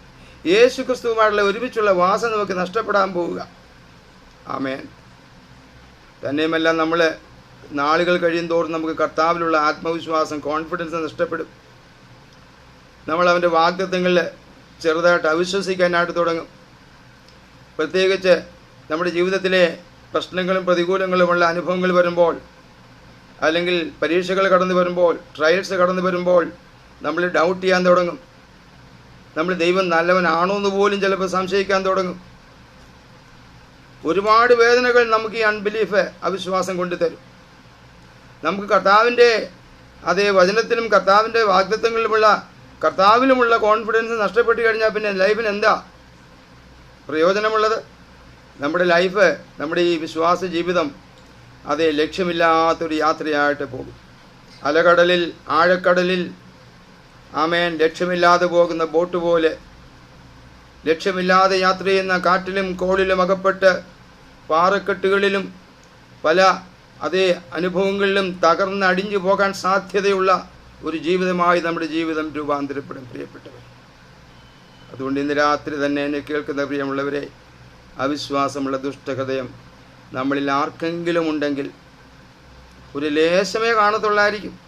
യേശു ക്രിസ്തുവുമായുള്ള ഒരുമിച്ചുള്ള വാസം നമുക്ക് നഷ്ടപ്പെടാൻ പോവുക. ആമേൻ. തന്നെയുമല്ല നമ്മൾ നാളുകൾ കഴിയും തോറും നമുക്ക് കർത്താവിലുള്ള ആത്മവിശ്വാസം കോൺഫിഡൻസ് നഷ്ടപ്പെടും. നമ്മൾ അവന്റെ വാഗ്ദത്വങ്ങളിൽ ചെറുതായിട്ട് അവിശ്വസിക്കാനായിട്ട് തുടങ്ങും. പ്രത്യേകിച്ച് നമ്മുടെ ജീവിതത്തിലെ പ്രശ്നങ്ങളും പ്രതികൂലങ്ങളുമുള്ള അനുഭവങ്ങൾ വരുമ്പോൾ അല്ലെങ്കിൽ പരീക്ഷകൾ കടന്നു വരുമ്പോൾ ട്രയൽസ് കടന്നു വരുമ്പോൾ നമ്മൾ ഡൗട്ട് ചെയ്യാൻ തുടങ്ങും. നമ്മൾ ദൈവം നല്ലവനാണോ എന്ന് പോലും ചിലപ്പോൾ സംശയിക്കാൻ തുടങ്ങും. ഒരുപാട് വേദനകൾ നമുക്ക് ഈ അൺബിലീഫ് അവിശ്വാസം കൊണ്ടു തരും. നമുക്ക് കർത്താവിന്റെ അതേ വചനത്തിലും കർത്താവിന്റെ വാഗ്ദത്വങ്ങളിലുമുള്ള കർത്താവിലുമുള്ള കോൺഫിഡൻസ് നഷ്ടപ്പെട്ടു കഴിഞ്ഞാൽ പിന്നെ ലൈഫിന് എന്താ പ്രയോജനമുള്ളത്? നമ്മുടെ ലൈഫ് നമ്മുടെ ഈ വിശ്വാസ ജീവിതം അതേ ലക്ഷ്യമില്ലാത്തൊരു യാത്രയായിട്ട് പോകും. അലകടലിൽ ആഴക്കടലിൽ ആമേൻ. ലക്ഷ്യമില്ലാതെ പോകുന്ന ബോട്ട് പോലെ. ലക്ഷ്യമില്ലാതെ യാത്ര ചെയ്യുന്ന കാട്ടിലും കോളിലും അകപ്പെട്ട് പാറക്കെട്ടുകളിലും പല അതേ അനുഭവങ്ങളിലും തകർന്ന് അടിഞ്ഞു പോകാൻ സാധ്യതയുള്ള ഒരു ജീവിതമായി നമ്മുടെ ജീവിതം രൂപാന്തരപ്പെടും പ്രിയപ്പെട്ടവർ അതുകൊണ്ട് ഇന്ന് രാത്രി തന്നെ എന്നെ കേൾക്കുന്ന പ്രിയമുള്ളവരെ അവിശ്വാസമുള്ള ദുഷ്ടഹൃദയം നമ്മളിൽ ആർക്കെങ്കിലും ഉണ്ടെങ്കിൽ ഒരു ലേശമേ കാണത്തുള്ളായിരിക്കും.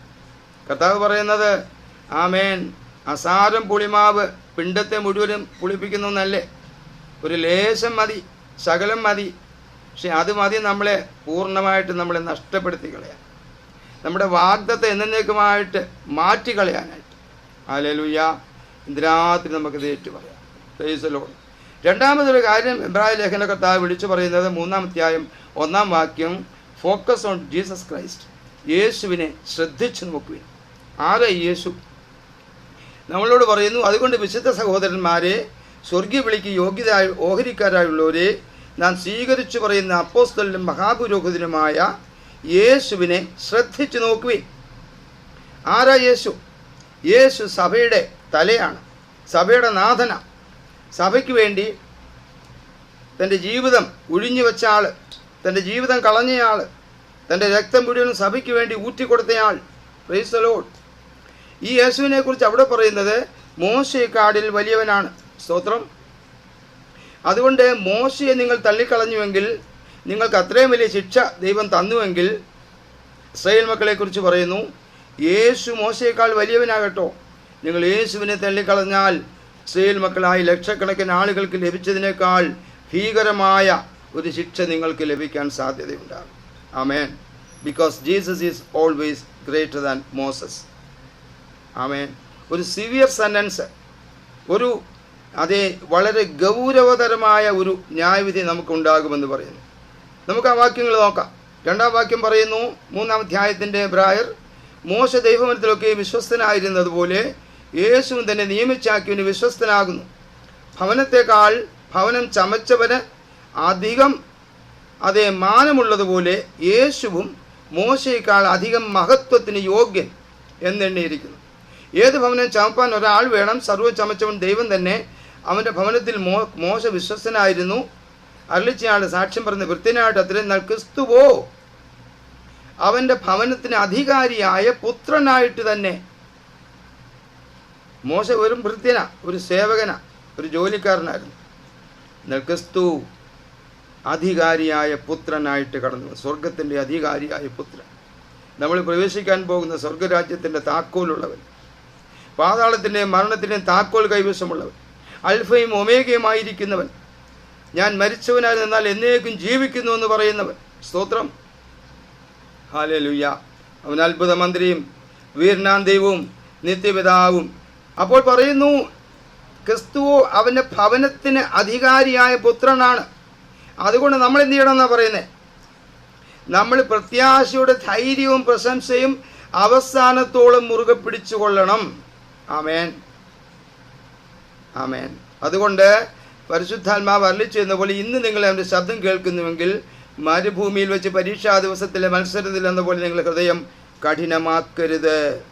കർത്താവ് പറയുന്നത് ആമേൻ. അസാരം പുളിമാവ് പിണ്ടത്തെ മുഴുവനും പുളിപ്പിക്കുന്നല്ലേ ഒരു ലേശം മതി ശകലം മതി. പക്ഷെ അത് മതി നമ്മളെ പൂർണമായിട്ട് നമ്മളെ നഷ്ടപ്പെടുത്തി കളയാൻ. നമ്മുടെ വാഗ്ദത്തെ എന്നേക്കുമായിട്ട് മാറ്റിക്കളയാനായിട്ട് ആലേലുയ്യ ഇന്ദിരാത്രി നമുക്ക് ഏറ്റു പറയാം രണ്ടാമതൊരു കാര്യം എബ്രാഹിം കർത്താവ് വിളിച്ചു പറയുന്നത് മൂന്നാം അധ്യായം ഒന്നാം വാക്യം ഫോക്കസ് ഓൺ ജീസസ് ക്രൈസ്റ്റ് യേശുവിനെ ശ്രദ്ധിച്ചു നോക്കുവിൻ. ആരെ യേശു? നമ്മളോട് പറയുന്നു അതുകൊണ്ട് വിശുദ്ധ സഹോദരന്മാരെ സ്വർഗീയ വിളിക്ക് യോഗ്യത ഓഹരിക്കാരായുള്ളവരെ നാം സ്വീകരിച്ചു പറയുന്ന അപ്പോസ്തലിനും മഹാപുരോഹിതനുമായ യേശുവിനെ ശ്രദ്ധിച്ചു നോക്കുവിൻ. ആരാ യേശു? യേശു സഭയുടെ തലയാണ് സഭയുടെ നാഥന. സഭയ്ക്ക് വേണ്ടി തന്റെ ജീവിതം ഒഴിഞ്ഞു വെച്ച ആൾ തന്റെ ജീവിതം കളഞ്ഞയാൾ തന്റെ രക്തം മുഴുവനും സഭയ്ക്ക് വേണ്ടി ഊറ്റിക്കൊടുത്തയാൾ. പ്രൈസലോഡ് ഈ യേശുവിനെ കുറിച്ച് അവിടെ പറയുന്നത് മോശയെക്കാടിൽ വലിയവനാണ്. സ്തോത്രം. അതുകൊണ്ട് മോശയെ നിങ്ങൾ തള്ളിക്കളഞ്ഞുവെങ്കിൽ നിങ്ങൾക്ക് അത്രയും വലിയ ശിക്ഷ ദൈവം തന്നുവെങ്കിൽ ഇസ്രായേൽ മക്കളെക്കുറിച്ച് പറയുന്നു യേശു മോശയേക്കാൾ വലിയവനാകട്ടോ. നിങ്ങൾ യേശുവിനെ തള്ളിക്കളഞ്ഞാൽ ഇസ്രയേൽ മക്കളായി ലക്ഷക്കണക്കിന് ആളുകൾക്ക് ലഭിച്ചതിനേക്കാൾ ഭീകരമായ ഒരു ശിക്ഷ നിങ്ങൾക്ക് ലഭിക്കാൻ സാധ്യതയുണ്ടാകും. ആമേൻ. Because Jesus is always greater than Moses ആമേൻ. ഒരു സിവിയർ സെന്റൻസ് ഒരു അതേ വളരെ ഗൗരവതരമായ ഒരു ന്യായവിധി നമുക്കുണ്ടാകുമെന്ന് പറയുന്നു. നമുക്ക് ആ വാക്യങ്ങൾ നോക്കാം. രണ്ടാം വാക്യം പറയുന്നു മൂന്നാം അധ്യായത്തിന്റെ ബ്രായർ മോശ ദൈവമനത്തിലൊക്കെ വിശ്വസ്തനായിരുന്നതുപോലെ യേശുവും തന്നെ നിയമിച്ചാക്കിയവന് വിശ്വസ്തനാകുന്നു. ഭവനത്തെക്കാൾ ഭവനം ചമച്ചവന് അധികം അതേ മാനമുള്ളതുപോലെ യേശുവും മോശയേക്കാൾ അധികം മഹത്വത്തിന് യോഗ്യൻ എന്നെണ്ണിയിരിക്കുന്നു. ഏത് ഭവനം ചമപ്പാൻ ഒരാൾ വേണം സർവ ചമച്ചവൻ ദൈവം തന്നെ. അവന്റെ ഭവനത്തിൽ മോ മോശ വിശ്വസ്തനായിരുന്നു. അരളിച്ചയാൾ സാക്ഷ്യം പറഞ്ഞ വൃത്തിനായിട്ട് എന്നാൽ ക്രിസ്തുവോ? അവന്റെ ഭവനത്തിന് അധികാരിയായ പുത്രനായിട്ട് തന്നെ. മോശ ഒരു ഭൃത്യന ഒരു സേവകന ഒരു ജോലിക്കാരനായിരുന്നു. എന്നാൽ ക്രിസ്തു അധികാരിയായ പുത്രനായിട്ട് കടന്നു. സ്വർഗത്തിന്റെ അധികാരിയായ പുത്രൻ. നമ്മൾ പ്രവേശിക്കാൻ പോകുന്ന സ്വർഗരാജ്യത്തിന്റെ താക്കോലുള്ളവൻ. പാതാളത്തിന്റെയും മരണത്തിന്റെയും താക്കോൽ കൈവശമുള്ളവൻ അൽഫയും ഒമേഗയുമായിരിക്കുന്നവൻ ഞാൻ മരിച്ചവനായിരുന്നു എന്നാൽ എന്നേക്കും ജീവിക്കുന്നു എന്ന് പറയുന്നവൻ. സ്തോത്രം. ഹാലേ ലുയ്യ അവൻ അത്ഭുത മന്ത്രിയും വീരനാം നിത്യപിതാവും. അപ്പോൾ പറയുന്നു ക്രിസ്തുവോ അവന്റെ ഭവനത്തിന് അധികാരിയായ പുത്രനാണ്. അതുകൊണ്ട് നമ്മൾ എന്ത് ചെയ്യണം എന്നാണ് പറയുന്നത് നമ്മൾ പ്രത്യാശയുടെ ധൈര്യവും പ്രശംസയും അവസാനത്തോളം മുറുകെ പിടിച്ചുകൊള്ളണം. ആമേൻ. ആമേൻ. അതുകൊണ്ട് പരിശുദ്ധാത്മാവ് അരളിച്ചെന്ന പോലെ ഇന്ന് നിങ്ങൾ അവന്റെ ശബ്ദം കേൾക്കുന്നുവെങ്കിൽ മരുഭൂമിയിൽ വെച്ച് പരീക്ഷാ ദിവസത്തിലെ മത്സരത്തിൽ എന്ന പോലെ നിങ്ങൾ ഹൃദയം കഠിനമാക്കരുത്.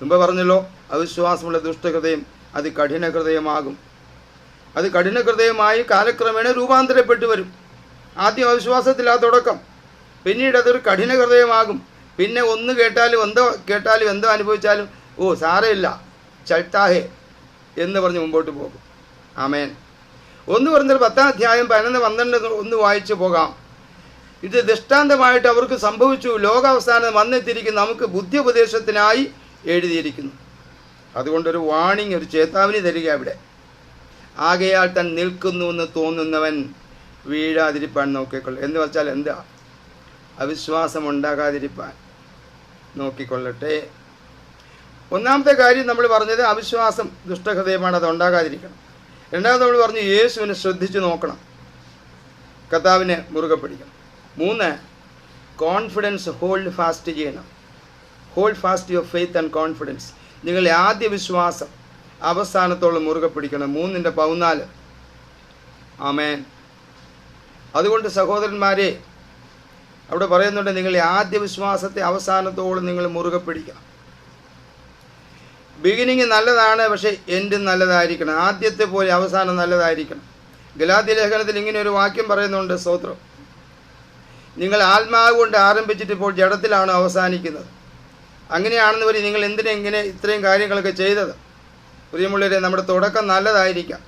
മുമ്പ് പറഞ്ഞല്ലോ അവിശ്വാസമുള്ള ദുഷ്ടഹൃദയം അത് കഠിന ഹൃദയമാകും അത് കഠിന ഹൃദയമായി കാലക്രമേണ രൂപാന്തരപ്പെട്ടു വരും. ആദ്യം അവിശ്വാസത്തിലാ തുടക്കം. പിന്നീട് അതൊരു കഠിന ഹൃദയമാകും പിന്നെ ഒന്ന് കേട്ടാലും എന്തോ കേട്ടാലും എന്തോ അനുഭവിച്ചാലും ഓ സാരമില്ല. ചട്ടാഹേ എന്ന് പറഞ്ഞ് മുമ്പോട്ട് പോകും. ആമേൻ. ഒന്ന് പറഞ്ഞൊരു പത്താം അധ്യായം പതിനൊന്ന് പന്ത്രണ്ട് ഒന്ന് വായിച്ചു പോകാം. ഇത് ദൃഷ്ടാന്തമായിട്ട് അവർക്ക് സംഭവിച്ചു. ലോകാവസാനം വന്നെത്തിയിരിക്കുന്ന നമുക്ക് ബുദ്ധി ഉപദേശത്തിനായി എഴുതിയിരിക്കുന്നു അതുകൊണ്ടൊരു വാണിംഗ് ഒരു ചേതാവിനി തരിക അവിടെ. ആകയാൽ തൻ നിൽക്കുന്നു എന്ന് തോന്നുന്നവൻ വീഴാതിരിപ്പാൻ നോക്കിക്കൊള്ളു. എന്ന് വെച്ചാൽ എന്താ? അവിശ്വാസം ഉണ്ടാകാതിരിപ്പാൻ നോക്കിക്കൊള്ളട്ടെ. ഒന്നാമത്തെ കാര്യം നമ്മൾ പറഞ്ഞത് അവിശ്വാസം ദുഷ്ടഹൃദയമാണ് അത് ഉണ്ടാകാതിരിക്കണം. രണ്ടാമത് നമ്മൾ പറഞ്ഞു യേശുവിനെ ശ്രദ്ധിച്ചു നോക്കണം. കർത്താവിനെ മുറുകെ പിടിക്കണം. മൂന്ന് കോൺഫിഡൻസ് ഹോൾഡ് ഫാസ്റ്റ് ചെയ്യണം. Hold fast your faith and confidence നിങ്ങളുടെ ആദ്യ വിശ്വാസം അവസാനത്തോളം മുറുകെ പിടിക്കണം. മൂന്നിന്റെ പതിനാല്. ആമേൻ. അതുകൊണ്ട് സഹോദരന്മാരെ അവിടെ പറയുന്നുണ്ട് നിങ്ങളുടെ ആദ്യ വിശ്വാസത്തെ അവസാനത്തോളം നിങ്ങൾ മുറുകെ പിടിക്കണം. ബിഗിനിങ് നല്ലതാണ് പക്ഷേ എൻഡും നല്ലതായിരിക്കണം. ആദ്യത്തെ പോലെ അവസാനം നല്ലതായിരിക്കണം. ഗലാത്തി ലേഖനത്തിൽ ഇങ്ങനെ ഒരു വാക്യം പറയുന്നുണ്ട് സ്തോത്രം. നിങ്ങൾ ആത്മാവ് കൊണ്ട് ആരംഭിച്ചിട്ട് ഇപ്പോൾ ജഡത്തിലാണ് അവസാനിക്കുന്നത്. അങ്ങനെയാണെന്ന് വരി നിങ്ങൾ എന്തിനാ ഇങ്ങനെ ഇത്രയും കാര്യങ്ങളൊക്കെ ചെയ്തത്? പ്രിയമുള്ളവരെ നമ്മുടെ തുടക്കം നല്ലതായിരിക്കാം.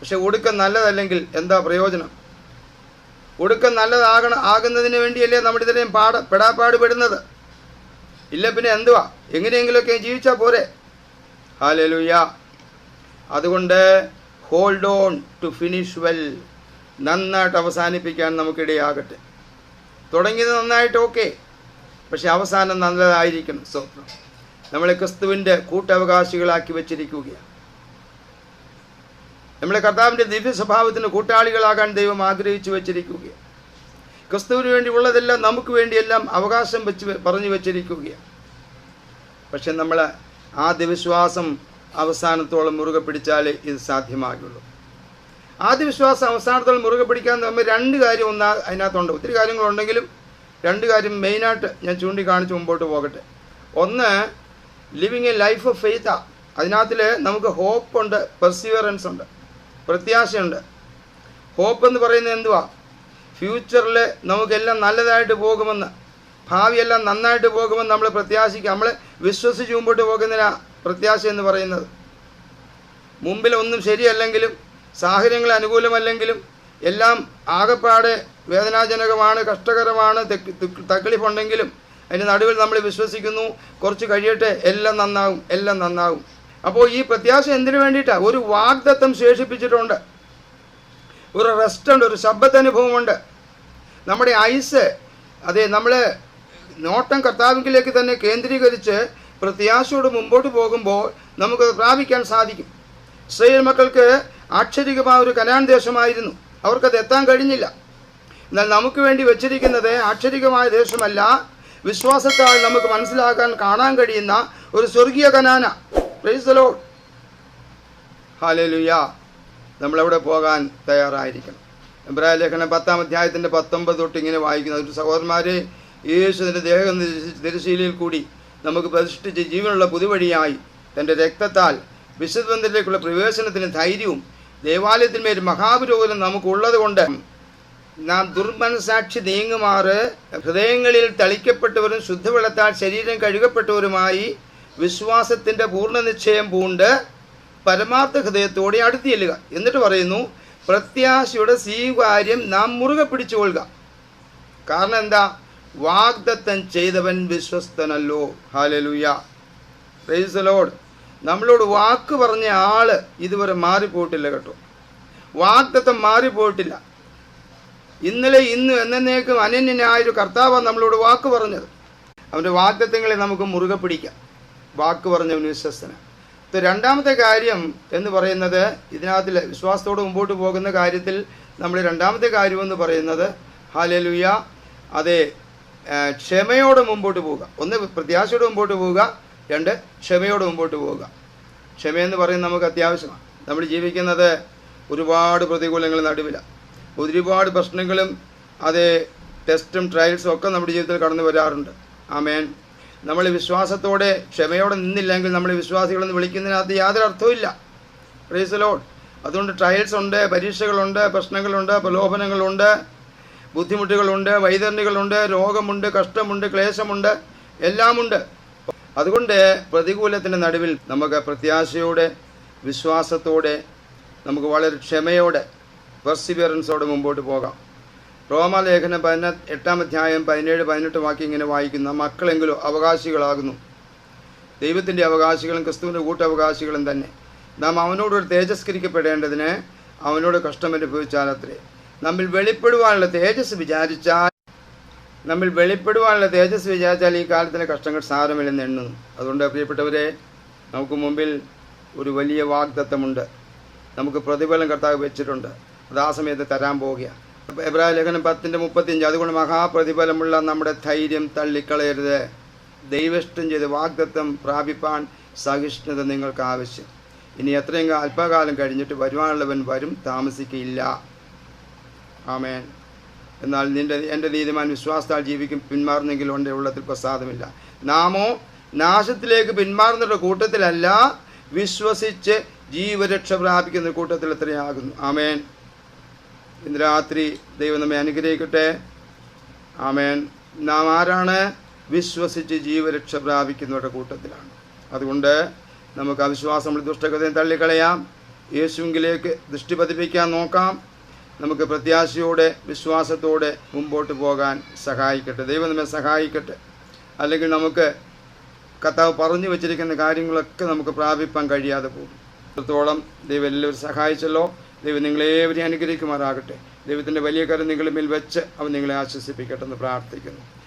പക്ഷെ ഒടുക്കം നല്ലതല്ലെങ്കിൽ എന്താ പ്രയോജനം? ഒടുക്കം നല്ലതാകണം ആകുന്നതിന് വേണ്ടിയല്ലേ നമ്മുടെ ഇത്രയും പാട പെടാപ്പാട് പെടുന്നത്? ഇല്ല പിന്നെ എന്തുവാ? എങ്ങനെയെങ്കിലുമൊക്കെ ജീവിച്ചാൽ പോരെ? ഹാലലുയ അതുകൊണ്ട് hold on to finish well നന്നായിട്ട് അവസാനിപ്പിക്കാൻ നമുക്കിടയാകട്ടെ. തുടങ്ങിയത് നന്നായിട്ട് ഓക്കെ പക്ഷെ അവസാനം നല്ലതായിരിക്കണം സ്വപ്നം. നമ്മളെ ക്രിസ്തുവിന്റെ കൂട്ടവകാശികളാക്കി വെച്ചിരിക്കുകയാണ്. നമ്മളെ കർത്താവിന്റെ ദിവ്യ സ്വഭാവത്തിന് കൂട്ടാളികളാകാൻ ദൈവം ആഗ്രഹിച്ചു വെച്ചിരിക്കുകയാണ്. ക്രിസ്തുവിന് വേണ്ടി ഉള്ളതെല്ലാം നമുക്ക് വേണ്ടിയെല്ലാം അവകാശം വെച്ച് പറഞ്ഞു വെച്ചിരിക്കുകയാണ്. പക്ഷെ നമ്മൾ ആദ്യ വിശ്വാസം അവസാനത്തോളം മുറുകെ പിടിച്ചാലേ ഇത് സാധ്യമാകുള്ളൂ. ആദ്യവിശ്വാസം അവസാനത്തോളം മുറുകെ പിടിക്കാൻ നമ്മൾ രണ്ട് കാര്യം ഒന്നാ അതിനകത്തുണ്ട്. ഒത്തിരി കാര്യങ്ങളുണ്ടെങ്കിലും രണ്ട് കാര്യം മെയിനായിട്ട് ഞാൻ ചൂണ്ടിക്കാണിച്ച് മുമ്പോട്ട് പോകട്ടെ. ഒന്ന് ലിവിങ് എ ലൈഫ് ഓഫ് ഫെയ്ത്താ അതിനകത്തിൽ നമുക്ക് ഹോപ്പുണ്ട് പെർസിവറൻസ് ഉണ്ട് പ്രത്യാശയുണ്ട്. ഹോപ്പ് എന്ന് പറയുന്നത് എന്തുവാ? ഫ്യൂച്ചറിൽ നമുക്കെല്ലാം നല്ലതായിട്ട് പോകുമെന്ന്. ഭാവിയെല്ലാം നന്നായിട്ട് പോകുമെന്ന് നമ്മൾ പ്രത്യാശിക്കുക നമ്മൾ വിശ്വസിച്ച് മുമ്പോട്ട് പോകുന്നതിനാ പ്രത്യാശ എന്ന് പറയുന്നത്. മുമ്പിൽ ഒന്നും ശരിയല്ലെങ്കിലും സാഹചര്യങ്ങൾ അനുകൂലമല്ലെങ്കിലും എല്ലാം ആകപ്പാടെ വേദനാജനകമാണ് കഷ്ടകരമാണ് തെക്ക്- തുക്ക്- തക്കളിപ്പുണ്ടെങ്കിലും അതിന്റെ നടുവിൽ നമ്മൾ വിശ്വസിക്കുന്നു കുറച്ച് കഴിയട്ടെ എല്ലാം നന്നാവും എല്ലാം നന്നാവും. അപ്പോൾ ഈ പ്രത്യാശ എന്തിനു വേണ്ടിയിട്ടാണ് ഒരു വാഗ്ദത്തം ശേഷിപ്പിച്ചിട്ടുണ്ട്. ഒരു റെസ്റ്റ് ഉണ്ട് ഒരു ശബ്ദത്തനുഭവമുണ്ട് നമ്മുടെ ഐസ് അതെ നമ്മൾ നോട്ടം കർത്താവിലേക്ക് തന്നെ കേന്ദ്രീകരിച്ച് പ്രത്യാശയോട് മുമ്പോട്ട് പോകുമ്പോൾ നമുക്ക് പ്രാപിക്കാൻ സാധിക്കും. ഇസ്രയേൽ മക്കൾക്ക് ആക്ഷരികമായ ഒരു കനാൻ ദേശമായിരുന്നു. അവർക്കത് എത്താൻ കഴിഞ്ഞില്ല. എന്നാൽ നമുക്ക് വേണ്ടി വെച്ചിരിക്കുന്നത് ആക്ഷരികമായ ദേശമല്ല. വിശ്വാസത്താൽ നമുക്ക് മനസ്സിലാക്കാൻ കാണാൻ കഴിയുന്ന ഒരു സ്വർഗീയ കനാന. പ്രൈസലോ ഹാലലുയ നമ്മളെവിടെ പോകാൻ തയ്യാറായിരിക്കണം. എബ്രായ ലേഖനം പത്താം അധ്യായത്തിന്റെ പത്തൊമ്പത് തൊട്ട് ഇങ്ങനെ വായിക്കുന്നത് ഒരു സഹോദരന്മാരെ യേശുവിന്റെ ദേഹം തിരശീലയിൽ കൂടി നമുക്ക് പ്രതിഷ്ഠിച്ച് ജീവനുള്ള പുതുവഴിയായി തന്റെ രക്തത്താൽ വിശുദ്ധബന്ധത്തിലേക്കുള്ള പ്രവേശനത്തിന് ധൈര്യവും ദേവാലയത്തിന്മേൽ മഹാപുരോഗനം നമുക്കുള്ളത് കൊണ്ട് നാം ദുർമനസാക്ഷി നീങ്ങുമാറ്. ഹൃദയങ്ങളിൽ തളിക്കപ്പെട്ടവരും ശുദ്ധവെള്ളത്താൽ ശരീരം കഴുകപ്പെട്ടവരുമായി വിശ്വാസത്തിന്റെ പൂർണ നിശ്ചയം പൂണ്ട് പരമാർത്ഥ ഹൃദയത്തോടെ അടുത്ത് ചെല്ലുക. എന്നിട്ട് പറയുന്നു പ്രത്യാശയുടെ സ്വീകാര്യം നാം മുറുകെ പിടിച്ചുകൊള്ളുക കാരണം എന്താ? വാഗ്ദത്തം ചെയ്തവൻ വിശ്വസ്തനല്ലോ. ഹാലലുയ ലോഡ് നമ്മളോട് വാക്ക് പറഞ്ഞ ആൾ ഇതുവരെ മാറിപ്പോയിട്ടില്ല കേട്ടോ. വാഗ്ദത്തം മാറിപ്പോയിട്ടില്ല. ഇന്നലെ ഇന്ന് എന്നേക്കും അനന്യനായൊരു കർത്താവാണ് നമ്മളോട് വാക്ക് പറഞ്ഞത്. അവന്റെ വാഗ്ദത്തങ്ങളെ നമുക്ക് മുറുകെ പിടിക്കാം. വാക്ക് പറഞ്ഞവൻ വിശ്വസ്തന. രണ്ടാമത്തെ കാര്യം എന്ന് പറയുന്നത് ഇതിനകത്തിൽ വിശ്വാസത്തോട് മുമ്പോട്ട് പോകുന്ന കാര്യത്തിൽ നമ്മൾ രണ്ടാമത്തെ കാര്യം എന്ന് പറയുന്നത് ഹാലലുയ അതെ ക്ഷമയോടെ മുമ്പോട്ട് പോവുക. ഒന്ന് പ്രത്യാശയോടെ മുമ്പോട്ട് പോവുക. രണ്ട് ക്ഷമയോടെ മുമ്പോട്ട് പോവുക. ക്ഷമയെന്ന് പറയുന്നത് നമുക്ക് അത്യാവശ്യമാണ്. നമ്മൾ ജീവിക്കുന്നത് ഒരുപാട് പ്രതികൂലങ്ങൾ നടുവിലാണ് ഒരുപാട് പ്രശ്നങ്ങളും അത് ടെസ്റ്റും ട്രയൽസും ഒക്കെ നമ്മുടെ ജീവിതത്തിൽ കടന്നു വരാറുണ്ട്. ആമേൻ. നമ്മൾ വിശ്വാസത്തോടെ ക്ഷമയോടെ നിന്നില്ലെങ്കിൽ നമ്മൾ വിശ്വാസികളെന്ന് വിളിക്കുന്നതിനകത്ത് യാതൊരു അർത്ഥവുമില്ല പ്രൈസ് ലോഡ് അതുകൊണ്ട് ട്രയൽസ് ഉണ്ട് പരീക്ഷകളുണ്ട് പ്രശ്നങ്ങളുണ്ട് പ്രലോഭനങ്ങളുണ്ട്. ബുദ്ധിമുട്ടുകളുണ്ട് വൈതരണികളുണ്ട് രോഗമുണ്ട് കഷ്ടമുണ്ട് ക്ലേശമുണ്ട് എല്ലാമുണ്ട്. അതുകൊണ്ട് പ്രതികൂലത്തിന്റെ നടുവിൽ നമുക്ക് പ്രത്യാശയോടെ വിശ്വാസത്തോടെ നമുക്ക് വളരെ ക്ഷമയോടെ പെർസിവിയറൻസോടെ മുമ്പോട്ട് പോകാം. റോമാലേഖനം പതിന എട്ടാം അധ്യായം പതിനേഴ് പതിനെട്ട് വാക്യം ഇങ്ങനെ വായിക്കുന്ന. മക്കളെങ്കിലും അവകാശികളാകുന്നു. ദൈവത്തിന്റെ അവകാശികളും ക്രിസ്തുവിന്റെ കൂട്ടവകാശികളും തന്നെ. നാം അവനോടൊരു തേജസ്കരിക്കപ്പെടേണ്ടതിന് അവനോട് കഷ്ടമനുഭവിച്ചാൽ അനുഭവിച്ചാലത്രേ നമ്മിൽ വെളിപ്പെടുവാനുള്ള തേജസ് വിചാരിച്ചാൽ നമ്മിൽ വെളിപ്പെടുവാനുള്ള തേജസ് വിചാരിച്ചാൽ ഈ കാലത്തിലെ കഷ്ടങ്ങൾ സാരമില്ലെന്ന് എണ്ണുന്നു. അതുകൊണ്ട് പ്രിയപ്പെട്ടവരെ നമുക്ക് മുമ്പിൽ ഒരു വലിയ വാഗ്ദത്തമുണ്ട്. നമുക്ക് പ്രതിഫലം കർത്താവ് വെച്ചിട്ടുണ്ട്. അത് ആ സമയത്ത് തരാൻ പോവുകയാണ്. എബ്രാഹിം ലേഖനം പത്തിന്റെ മുപ്പത്തിയഞ്ച് അതുകൊണ്ട് മഹാപ്രതിഫലമുള്ള നമ്മുടെ ധൈര്യം തള്ളിക്കളയരുത്. ദൈവഷ്ടം ചെയ്ത് വാഗ്ദത്തം പ്രാപിപ്പാൻ സഹിഷ്ണുത നിങ്ങൾക്ക് ആവശ്യം ഇനി എത്രയും അല്പകാലം കഴിഞ്ഞിട്ട് വരുവാനുള്ളവൻ വരും താമസിക്കയില്ല. ആമേൻ. എന്നാൽ നിന്റെ എന്റെ നീതിമാൻ വിശ്വാസത്താൽ ജീവിക്കും പിന്മാറുന്നെങ്കിൽ എന്റെ ഉള്ളത്തിൽ പ്രസാദമില്ല. നാമോ നാശത്തിലേക്ക് പിന്മാറുന്നവരുടെ കൂട്ടത്തിലല്ല വിശ്വസിച്ച് ജീവരക്ഷ പ്രാപിക്കുന്ന കൂട്ടത്തിൽ എത്രയാകുന്നു. ആമേൻ. ഇന്ന് രാത്രി ദൈവം നമ്മെ അനുഗ്രഹിക്കട്ടെ. ആമേൻ. നാം ആരാണ്? വിശ്വസിച്ച് ജീവരക്ഷ പ്രാപിക്കുന്നവരുടെ കൂട്ടത്തിലാണ്. അതുകൊണ്ട് നമുക്ക് അവിശ്വാസം ദുഷ്ടകഥയും തള്ളിക്കളയാം. യേശുവിലേക്ക് ദൃഷ്ടി പതിപ്പിക്കാൻ നോക്കാം. നമുക്ക് പ്രത്യാശയോടെ വിശ്വാസത്തോടെ മുമ്പോട്ട് പോകാൻ സഹായിക്കട്ടെ. ദൈവം നമ്മെ സഹായിക്കട്ടെ. അല്ലെങ്കിൽ നമുക്ക് കർത്താവ് പറഞ്ഞു വെച്ചിരിക്കുന്ന കാര്യങ്ങളൊക്കെ നമുക്ക് പ്രാപിപ്പാൻ കഴിയാതെ പോകും. അത്രത്തോളം ദൈവം എല്ലാവരും സഹായിച്ചല്ലോ. ദൈവം നിങ്ങളേവരെയും അനുഗ്രഹിക്കുമാറാകട്ടെ. ദൈവത്തിന്റെ വലിയ കരം നിങ്ങളുടെ മേൽ വെച്ച് അവൻ നിങ്ങളെ ആശ്വസിപ്പിക്കട്ടെ എന്ന് പ്രാർത്ഥിക്കുന്നു.